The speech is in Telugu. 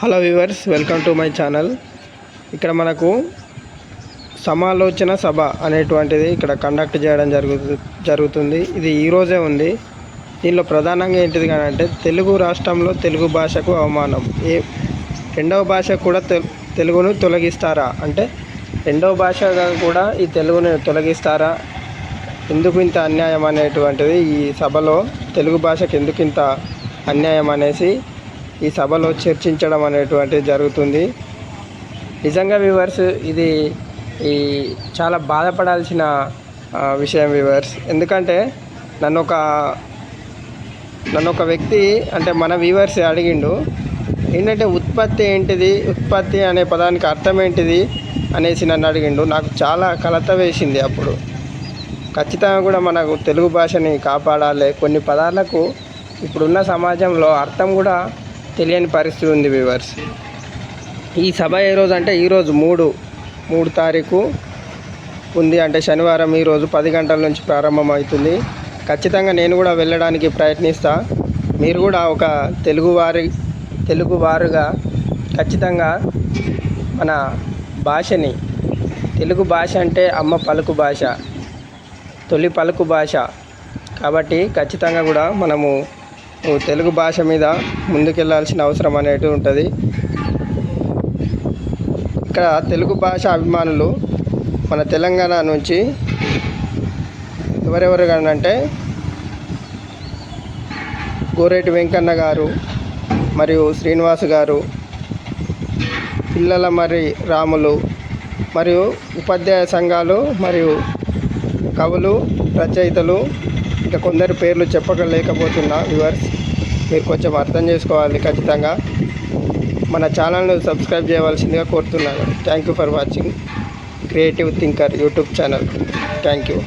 Hello viewers welcome to my channel. ఇక్కడ మనకు సమాలోచన సభ అనేటువంటిది ఇక్కడ కండక్ట్ చేయడం జరుగుతు జరుగుతుంది. ఇది ఈరోజే ఉంది. దీనిలో ప్రధానంగా ఏంటిది కానీ అంటే తెలుగు రాష్ట్రంలో తెలుగు భాషకు అవమానం. ఏ రెండవ భాష కూడా తెలుగును తొలగిస్తారా? అంటే రెండవ భాషగా కూడా ఈ తెలుగును తొలగిస్తారా? ఎందుకు ఇంత అన్యాయం అనేటువంటిది ఈ సభలో తెలుగు భాషకు ఎందుకు ఇంత అన్యాయం అనేసి ఈ సభలో చర్చించడం అనేటువంటిది జరుగుతుంది. నిజంగా వివర్స్ ఇది ఈ చాలా బాధపడాల్సిన విషయం వివర్స్ ఎందుకంటే నన్ను ఒక నన్ను ఒక వ్యక్తి అంటే మన వ్యూవర్స్ అడిగిండు ఏంటంటే ఉత్పత్తి ఏంటిది? ఉత్పత్తి అనే పదానికి అర్థం ఏంటిది? అనేసి నన్ను అడిగిండు. నాకు చాలా కలత వేసింది అప్పుడు. ఖచ్చితంగా కూడా మనకు తెలుగు భాషని కాపాడాలి. కొన్ని పదాలకు ఇప్పుడున్న సమాజంలో అర్థం కూడా తెలియని పరిస్థితి ఉంది వివర్స్ ఈ సభ ఏ రోజు అంటే ఈరోజు మూడు మూడు తారీఖు ఉంది అంటే శనివారం ఈరోజు పది గంటల నుంచి ప్రారంభమవుతుంది. ఖచ్చితంగా నేను కూడా వెళ్ళడానికి ప్రయత్నిస్తా. మీరు కూడా ఒక తెలుగువారి తెలుగువారుగా ఖచ్చితంగా మన భాషని తెలుగు భాష అంటే అమ్మ పలుకు భాష తొలి పలుకు భాష. కాబట్టి ఖచ్చితంగా కూడా మనము తెలుగు భాష మీద ముందుకెళ్ళాల్సిన అవసరం అనేది ఉంటుంది. ఇక్కడ తెలుగు భాష అభిమానులు మన తెలంగాణ నుంచి ఎవరెవరు అంటే గోరేటి వెంకన్న గారు మరియు శ్రీనివాస్ గారు పిల్లల మరి రాములు మరియు ఉపాధ్యాయ సంఘాలు మరియు కవులు రచయితలు ఇంకా కొందరి పేర్లు చెప్పగలేకపోతున్నా వ్యూవర్స్ మీరు కొంచెం అర్థం చేసుకోవాలి ఖచ్చితంగా. మన ఛానల్ను సబ్స్క్రైబ్ చేయవలసిందిగా కోరుతున్నాను. Thank you for watching. Creative thinker YouTube channel. Thank you.